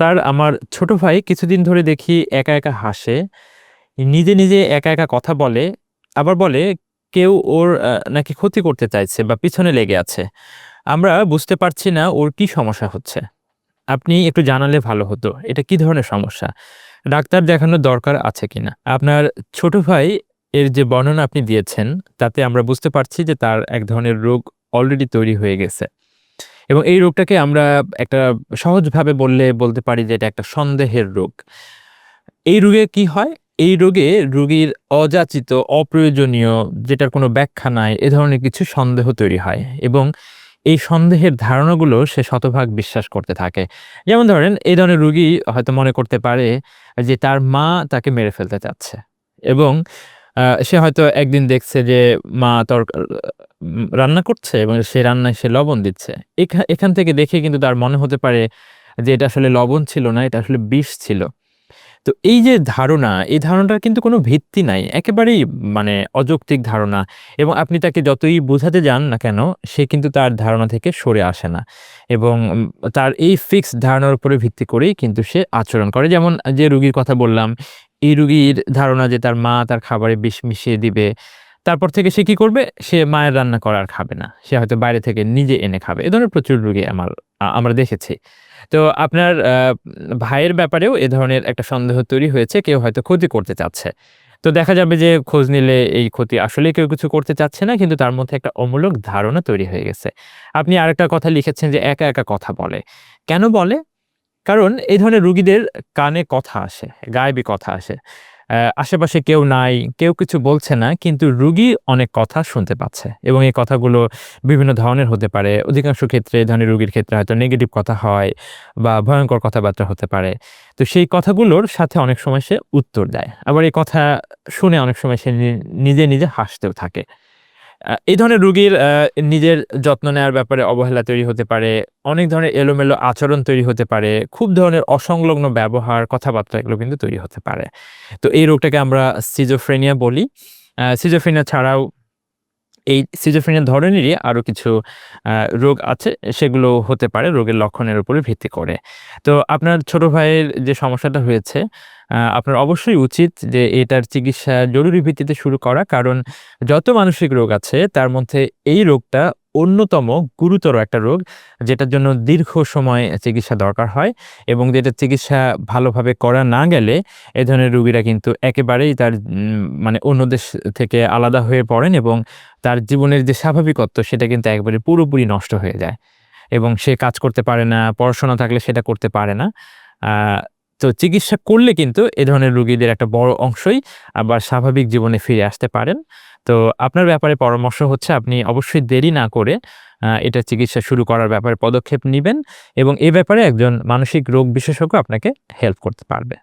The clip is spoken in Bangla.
স্যার, আমার ছোট ভাই কিছুদিন ধরে দেখি একা একা হাসে। নিজে নিজে একা একা কথা বলে, আবার বলে কেউ ওর নাকি ক্ষতি করতে চাইছে বা পিছনে লেগে আছে। আমরা বুঝতে পারছি না ওর কি সমস্যা হচ্ছে। আপনি একটু জানালে ভালো হতো, এটা কি ধরনের সমস্যা? ডাক্তার দেখানোর দরকার আছে কিনা আপনার ছোট ভাই এর যে বর্ণনা আপনি দিয়েছেন, তাতে আমরা বুঝতে পারছি যে তার এক ধরনের রোগ অলরেডি তৈরি হয়ে গেছে। এবং এই রোগটাকে আমরা একটা সহজভাবে বললে, বলতে পারি যে এটা একটা সন্দেহের রোগ। এই রোগে কি হয়? এই রোগে রোগীর অযাচিত, অপ্রয়োজনীয় যেটার কোনো ব্যাখ্যা নাই, এ ধরনের কিছু সন্দেহ তৈরি হয় এবং এই সন্দেহের ধারণাগুলো সে শতভাগ বিশ্বাস করতে থাকে। যেমন ধরেন, এই ধরনের রুগী হয়তো মনে করতে পারে যে তার মা তাকে মেরে ফেলতে চাচ্ছে এবং সে হয়তো একদিন দেখছে যে মা তর রান্না করছে এবং সে রান্নায় সে লবণ দিচ্ছে। এখা- এখান থেকে দেখে কিন্তু তার মনে হতে পারে যে এটা আসলে লবণ ছিল না, এটা আসলে বিষ ছিল। তো এই যে ধারণা, এই ধারণাটার কিন্তু কোনো ভিত্তি নাই। একেবারেই মানে অযৌক্তিক ধারণা এবং আপনি তাকে যতই বোঝাতে যান না কেন, সে কিন্তু তার ধারণা থেকে সরে আসে না এবং তার এই ফিক্সড ধারণার উপরে ভিত্তি করেই কিন্তু সে আচরণ করে। যেমন যে রুগীর কথা বললাম, এই রুগীর ধারণা যে তার মা তার খাবারে বিষ মিশিয়ে দিবে তারপর থেকে সে কি করবে? সে মায়ের রান্না করার খাবে না। সে হয়তো বাইরে থেকে নিজে এনে খাবে। এ ধরনের প্রচুর রুগী আমার আমরা দেখেছি। তো আপনার ভাইয়ের ব্যাপারেও এ ধরনের একটা সন্দেহ তৈরি হয়েছে। কেউ হয়তো ক্ষতি করতে চাচ্ছে। তো দেখা যাবে যে খোঁজ নিলে এই ক্ষতি আসলে কেউ কিছু করতে চাচ্ছে না, কিন্তু তার মধ্যে একটা অমূলক ধারণা তৈরি হয়ে গেছে। আপনি আরেকটা কথা লিখেছেন যে একা একা কথা বলে। কেন বলে? কারণ এই ধরনের রুগীদের কানে কথা আসে, গায়েবী কথা আসে। আশেপাশে কেউ নাই, কেউ কিছু বলছে না, কিন্তু রুগী অনেক কথা শুনতে পাচ্ছে এবং এই কথাগুলো বিভিন্ন ধরনের হতে পারে। অধিকাংশ ক্ষেত্রে ধরনের রুগীর ক্ষেত্রে হয়তো নেগেটিভ কথা হয় বা ভয়ঙ্কর কথাবার্তা হতে পারে। তো সেই কথাগুলোর সাথে অনেক সময় সে উত্তর দেয়। আবার এই কথা শুনে অনেক সময় সে নিজে নিজে হাসতেও থাকে। এই ধরনের রুগীর নিজের যত্ন নেওয়ার ব্যাপারে অবহেলা তৈরি হতে পারে, অনেক ধরনের এলোমেলো আচরণ তৈরি হতে পারে, খুব ধরনের অসংলগ্ন ব্যবহার, কথাবার্তা এগুলো কিন্তু তৈরি হতে পারে। তো এই রোগটাকে আমরা সিজোফ্রেনিয়া বলি। সিজোফ্রেনিয়া ছাড়াও এই সিজোফ্রেনিয়া ধরনেরই আরও কিছু রোগ আছে, সেগুলো হতে পারে রোগের লক্ষণের উপরে ভিত্তি করে। তো আপনার ছোট ভাইয়ের যে সমস্যাটা হয়েছে আপনার অবশ্যই উচিত যে এটার চিকিৎসা জরুরি ভিত্তিতে শুরু করা, কারণ যত মানসিক রোগ আছে, তার মধ্যে এই রোগটা অন্যতম গুরুতর একটা রোগ, যেটার জন্য দীর্ঘ সময় চিকিৎসা দরকার হয় এবং যেটা চিকিৎসা ভালোভাবে করা না গেলে এ ধরনের রোগীরা কিন্তু একেবারেই তার মানে অন্য দেশ থেকে আলাদা হয়ে পড়েন এবং তার জীবনের যে স্বাভাবিকত্ব, সেটা কিন্তু একবারে পুরোপুরি নষ্ট হয়ে যায় এবং সে কাজ করতে পারে না, পড়াশোনা থাকলে সেটা করতে পারে না। তো চিকিৎসা করলে কিন্তু এ ধরনের রুগীদের একটা বড় অংশই আবার স্বাভাবিক জীবনে ফিরে আসতে পারেন। তো আপনার ব্যাপারে পরামর্শ হচ্ছে আপনি অবশ্যই দেরি না করে এটা চিকিৎসা শুরু করার ব্যাপারে পদক্ষেপ নেবেন এবং এ ব্যাপারে একজন মানসিক রোগ বিশেষজ্ঞ আপনাকে হেল্প করতে পারবে।